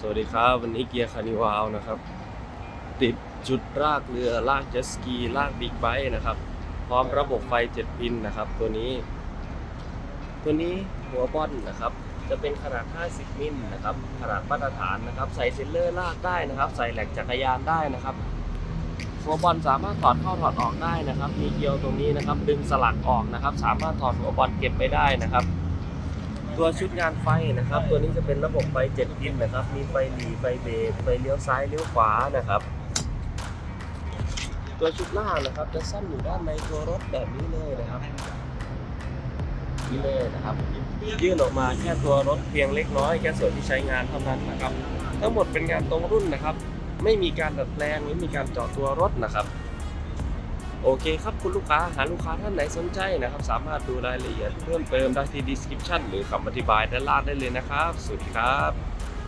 สวัสดีครับ วันนี้เกียร์คานิวาวนะครับ ติดจุดลากเรือลากเจ็ตสกีลากบิ๊กไบค์นะครับ พร้อมระบบไฟ7พินนะครับ ตัวนี้ ตัวนี้หัวบอลนะครับ จะเป็นขนาด 50 มิลนะครับ ขนาดมาตรฐานนะครับ ใส่เซนเลอร์ลากได้นะครับ ใส่แหลกจักรยานได้นะครับ หัวบอลสามารถถอดเข้าถอดออกได้นะครับ มีเกลียวตรงนี้นะครับ ดึงสลักออกนะครับ สามารถถอดหัวบอลเก็บไปได้นะครับ ตัวชุดงานไฟนะครับ ตัวนี้จะเป็นระบบไฟ7พินนะครับ มีไฟหลีไฟเบรกไฟเลี้ยวซ้ายเลี้ยวขวานะครับ ตัวชุดล่างนะครับจะซ่อนอยู่ด้านในตัวรถแบบนี้เลยนะครับนี่เลยนะครับ ยื่นออกมาแค่ตัวรถเพียงเล็กน้อยแค่ส่วนที่ใช้งานเท่านั้นนะครับ ทั้งหมดเป็นงานตรงรุ่นนะครับ ไม่มีการดัดแปลงไม่มีการเจาะตัวรถนะครับ โอเคครับคุณลูกค้าหาลูกค้าท่านไหนสนใจนะครับ สามารถดูรายละเอียดเพิ่มเติมได้ที่ description หรือคำอธิบายด้านล่างได้เลยนะครับ สวัสดีครับ